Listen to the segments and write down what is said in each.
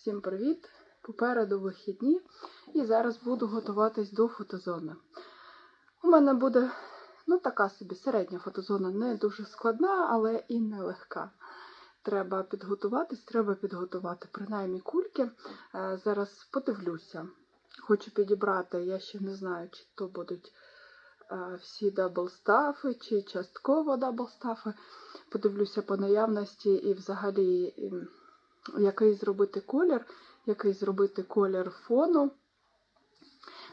Всім привіт! Попереду вихідні і зараз буду готуватись до фотозони. У мене буде ну, така собі середня фотозона, не дуже складна, але і не легка. Треба підготуватись, треба підготувати принаймні кульки. Е, Зараз подивлюся. Хочу підібрати, я ще не знаю, чи то будуть е, всі даблстафи, чи частково даблстафи. Подивлюся по наявності і взагалі, який зробити колір, який зробити колір фону.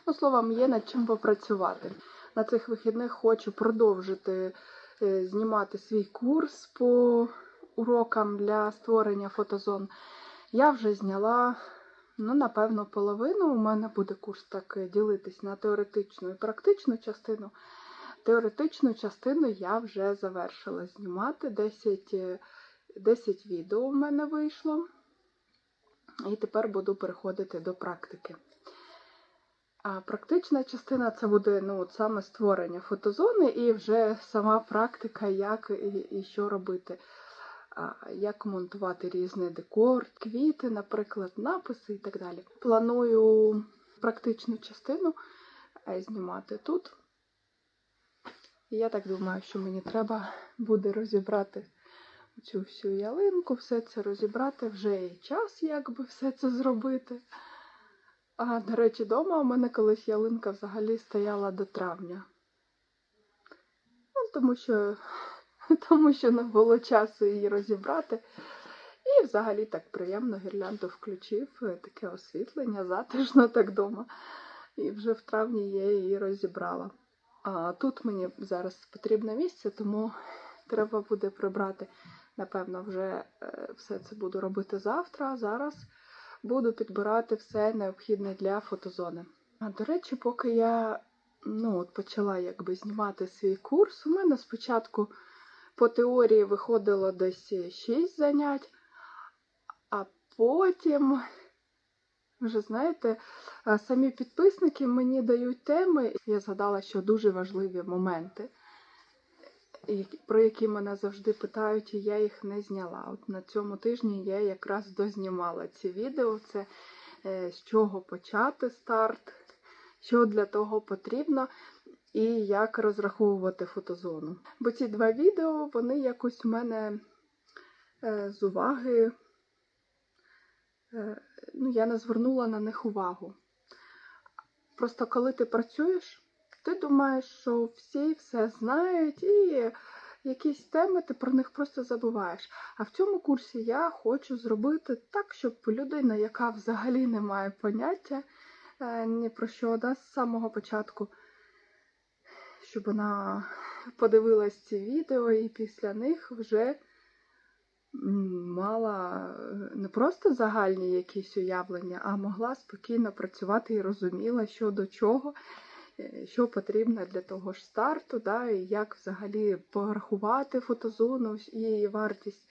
Ну, словом, є над чим попрацювати. На цих вихідних хочу продовжити е, знімати свій курс по урокам для створення фотозон. Я вже зняла, ну, напевно, половину. У мене буде курс так е, ділитись на теоретичну і практичну частину. Теоретичну частину я вже завершила знімати. 10, е, 10 відео у мене вийшло. І тепер буду переходити до практики. А практична частина це буде ну, от саме створення фотозони і вже сама практика, як і, що робити. Як монтувати різний декор, квіти, наприклад, написи і так далі. Планую практичну частину знімати тут. І я так думаю, що мені треба буде розібрати цю всю ялинку, все це розібрати. Вже є час, як би все це зробити. А, до речі, вдома у мене колись ялинка взагалі стояла до травня. Ну, тому що, тому що не було часу її розібрати. І взагалі так приємно гірлянду включив, е, таке освітлення, затишно так вдома. І вже в травні я її розібрала. А тут мені зараз потрібне місце, тому треба буде прибрати. Напевно, вже е, все це буду робити завтра. а Зараз буду підбирати все необхідне для фотозони. А до речі, поки я ну, от почала якби знімати свій курс, у мене спочатку по теорії виходило десь 6 занять, а потім, вже знаєте, самі підписники мені дають теми. Я згадала, що дуже важливі моменти, про які мене завжди питають, і я їх не зняла. От на цьому тижні я якраз дознімала ці відео. Це е, з чого почати старт, що для того потрібно, і як розраховувати фотозону. Бо ці два відео, вони якось у мене е, з уваги. е, Ну, я не звернула на них увагу. Просто коли ти працюєш, ти думаєш, що всі все знають, і якісь теми ти про них просто забуваєш. А в цьому курсі я хочу зробити так, щоб людина, яка взагалі не має поняття е, ні про що да, з самого початку, щоб вона подивилась ці відео і після них вже мала е, не просто загальні якісь уявлення, а могла спокійно працювати і розуміла, що до чого, що потрібно для того ж старту, да, і як взагалі порахувати фотозону і її вартість.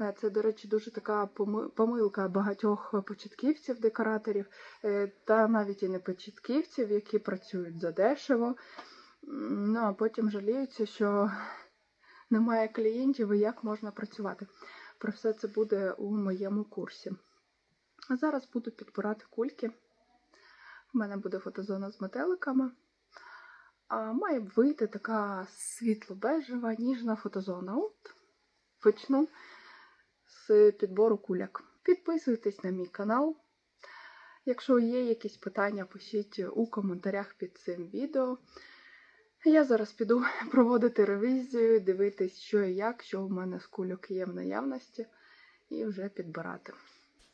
Е, Це, до речі, дуже така помилка багатьох початківців, декораторів, е, та навіть і не початківців, які працюють задешево. Ну а потім жаліються, що немає клієнтів і як можна працювати. Про все це буде у моєму курсі. А зараз буду підбирати кульки. У мене буде фотозона з метеликами. Має вийти така світло-бежева, ніжна фотозона. От почну з підбору куляк. Підписуйтесь на мій канал. Якщо є якісь питання, пишіть у коментарях під цим відео. Я зараз піду проводити ревізію, дивитись, що і як, що в мене з кульок є в наявності, і вже підбирати.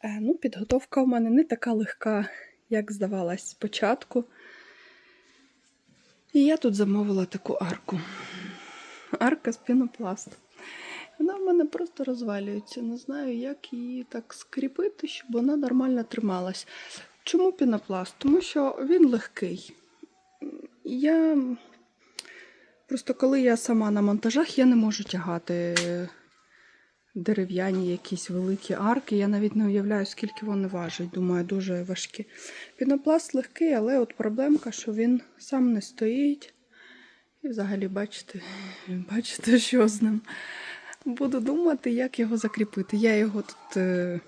Е, ну, підготовка у мене не така легка, як здавалось спочатку. І я тут замовила таку арку. Арка з пінопласту. Вона в мене просто розвалюється. Не знаю, як її так скріпити, щоб вона нормально трималась. Чому пінопласт? Тому що він легкий. Я просто коли я сама на монтажах, я не можу тягати дерев'яні якісь великі арки. Я навіть не уявляю, скільки вони важать. Думаю, дуже важкі. Пінопласт легкий, але от проблемка, що він сам не стоїть. І взагалі, бачите, бачите, що з ним. Буду думати, як його закріпити. Я його тут е,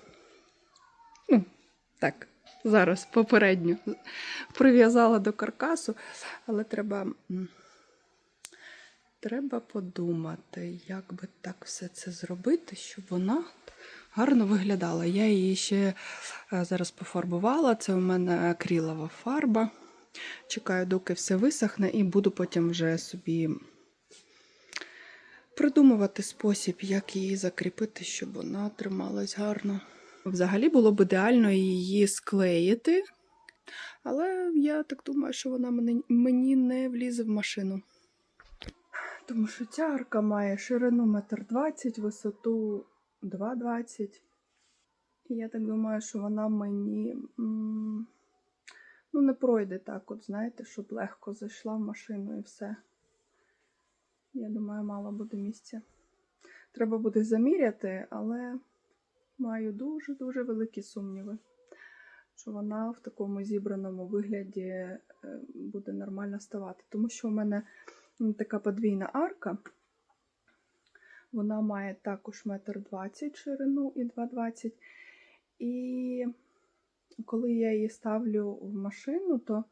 ну, Так, зараз попередньо прив'язала до каркасу, але треба. Треба подумати, як би так все це зробити, щоб вона гарно виглядала. Я її ще е, зараз пофарбувала. Це у мене акрилова фарба. Чекаю, доки все висохне, і буду потім вже собі придумувати спосіб, як її закріпити, щоб вона трималась гарно. Взагалі було б ідеально її склеїти, але я так думаю, що вона мені не влізе в машину. Тому що ця арка має ширину 1,20 м, висоту 2,20 І я так думаю, що вона мені ну, не пройде так, от, знаєте, щоб легко зайшла в машину і все. Я думаю, мало буде місця. Треба буде заміряти, але маю дуже-дуже великі сумніви, що вона в такому зібраному вигляді е, буде нормально ставати. Тому що у мене така подвійна арка. Вона має також метр двадцять ширину і 2,20. І коли я її ставлю в машину, то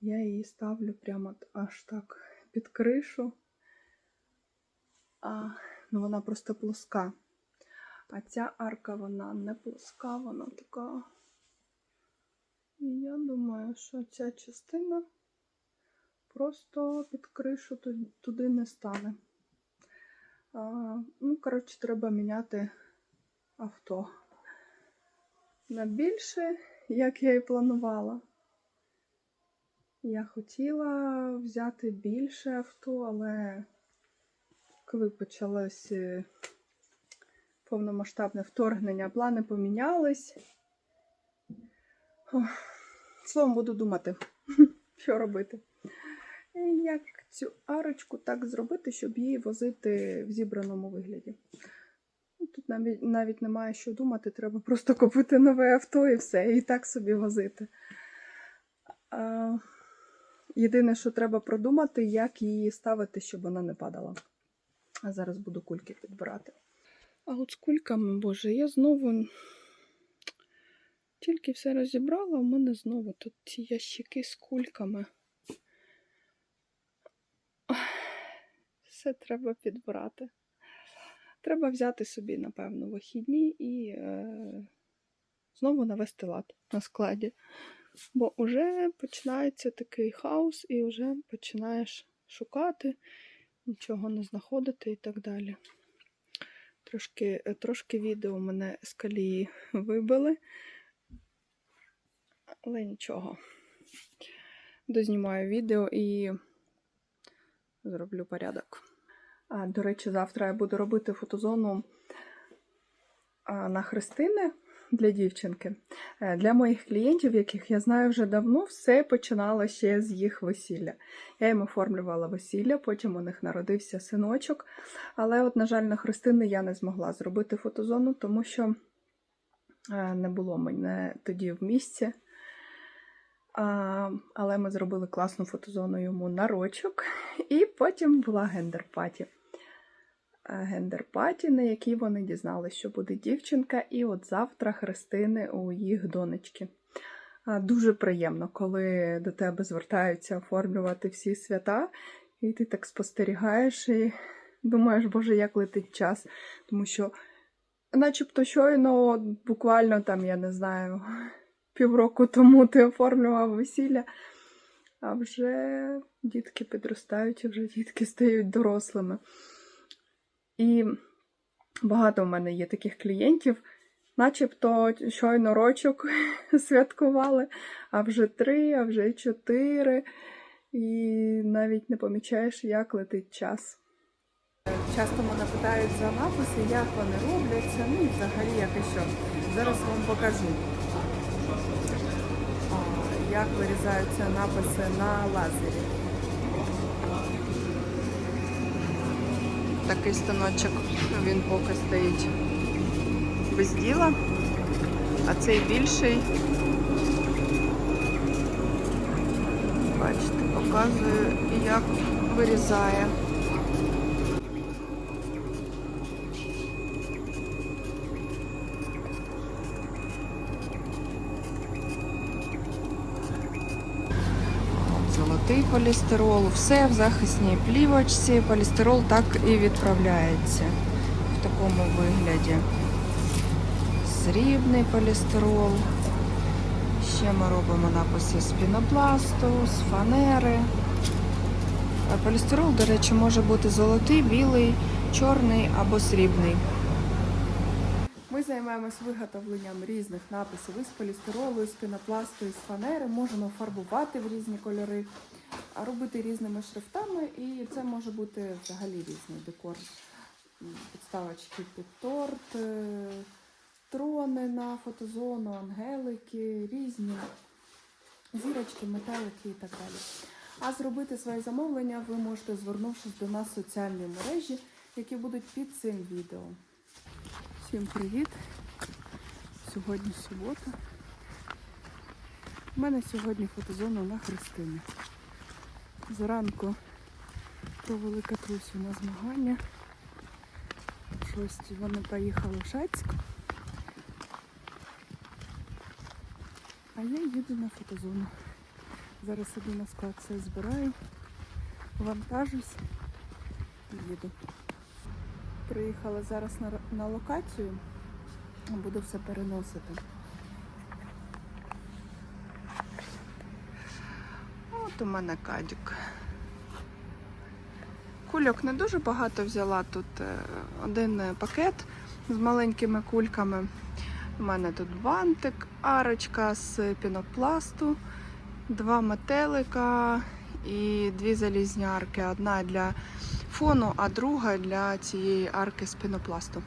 я її ставлю прямо аж так під кришу. А, ну вона просто плоска. А ця арка, вона не плоска, вона така. І я думаю, що ця частина просто під кришу туди не стане. Ну, коротше, треба міняти авто. На більше, як я і планувала. Я хотіла взяти більше авто, але коли почалось е, повномасштабне вторгнення, плани помінялись. Словом, буду думати, що робити. Як цю арочку так зробити, щоб її возити в зібраному вигляді. Ну, Тут навіть, навіть немає що думати, треба просто купити нове авто і все, і так собі возити. А, єдине, що треба продумати, як її ставити, щоб вона не падала. А зараз буду кульки підбирати. А от з кульками, боже, я знову тільки все розібрала, у мене знову тут ці ящики з кульками. Все треба підбирати. Треба взяти собі, напевно, вихідні і е, знову навести лад на складі. Бо вже починається такий хаос, і вже починаєш шукати, нічого не знаходити і так далі. Трошки, е, трошки відео мене з колії вибили, але нічого. Дознімаю відео і зроблю порядок. А, до речі, завтра я буду робити фотозону на Христини для дівчинки. Е, Для моїх клієнтів, яких я знаю вже давно, все починало ще з їх весілля. Я їм оформлювала весілля, потім у них народився синочок. Але, от, на жаль, на Христини я не змогла зробити фотозону, тому що е, не було мене тоді в місці. А, але ми зробили класну фотозону йому на рочок, і потім була гендер-паті. А, Гендер-паті, на якій вони дізналися, що буде дівчинка, і от завтра Христини у їх донечки. Дуже приємно, коли до тебе звертаються оформлювати всі свята, і ти так спостерігаєш і думаєш, боже, як летить час. Тому що, начебто, щойно, буквально там, я не знаю, півроку тому ти оформлював весілля, а вже дітки підростають, і вже дітки стають дорослими. І багато в мене є таких клієнтів, начебто щойно рочок святкували, а вже три, а вже чотири. І навіть не помічаєш, як летить час. Часто мене питають за написи, як вони робляться, ну і взагалі як і що. Зараз вам покажу, як вирізаються написи на лазері. Такий станочок, він поки стоїть без діла, а цей більший. Бачите, показую, як вирізає. Золотий полістирол, все в захисній плівочці. Полістирол так і відправляється в такому вигляді. Срібний полістирол. Ще ми робимо написи з пінопласту, з фанери. А Полістирол, до речі, може бути золотий, білий, чорний або срібний. Ми займаємось виготовленням різних написів із полістиролу, із пінопласту, із фанери. Можемо фарбувати в різні кольори, робити різними шрифтами, і це може бути взагалі різний декор. Підставочки під торт, е, трони на фотозону, ангелики, різні зірочки, метелики і так далі. А зробити своє замовлення ви можете, звернувшись до нас в соціальні мережі, які будуть під цим відео. Всім привіт! Сьогодні субота. У мене сьогодні фотозона на Христині. Зранку провели катрусю на змагання. В шостій вони поїхали в Шацьк. А я їду на фотозону. Зараз іду на склад все збираю, вантажусь і їду. Приїхала зараз на, на локацію, буду все переносити. У мене кадік. Кульок не дуже багато взяла тут е, один е, пакет з маленькими кульками. У мене тут бантик, арочка з пінопласту, два метелика і дві залізні арки. Одна для фону, а друга для цієї арки з пінопласту.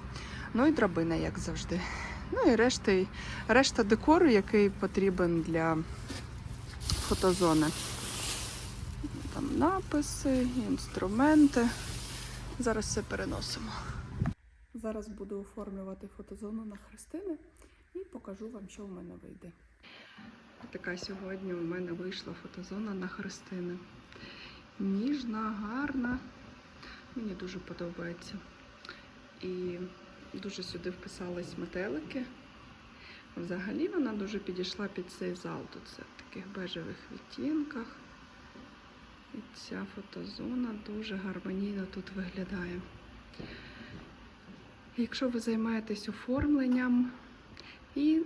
Ну і драбина, як завжди. Ну і решта, решта декору, який потрібен для фотозони. Там написи, інструменти. Зараз все переносимо. Зараз буду оформлювати фотозону на Христини і покажу вам, що в мене вийде. Така сьогодні у мене вийшла фотозона на Христини. Ніжна, гарна. Мені дуже подобається. І дуже сюди вписались метелики. Взагалі вона дуже підійшла під цей зал. Тут все в таких бежевих відтінках. І ця фотозона дуже гармонійно тут виглядає. Якщо ви займаєтесь оформленням і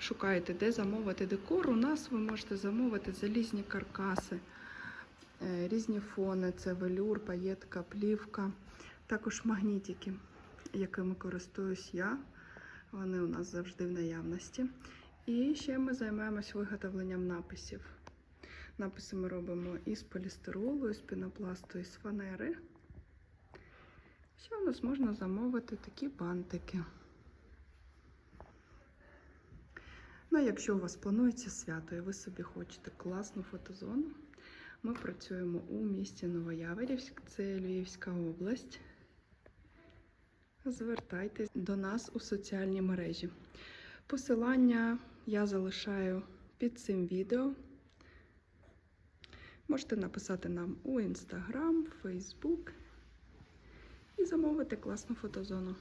шукаєте, де замовити декор, у нас ви можете замовити залізні каркаси, е, різні фони, це велюр, паєтка, плівка, також магнітики, якими користуюсь я. Вони у нас завжди в наявності. І ще ми займаємось виготовленням написів. Написи ми робимо із полістиролу, із пінопласту, із фанери. Ще у нас можна замовити такі бантики. Ну, а якщо у вас планується свято і ви собі хочете класну фотозону, ми працюємо у місті Новояворівськ, це Львівська область. Звертайтесь до нас у соціальні мережі. Посилання я залишаю під цим відео. Можете написати нам у Instagram, Facebook і замовити класну фотозону.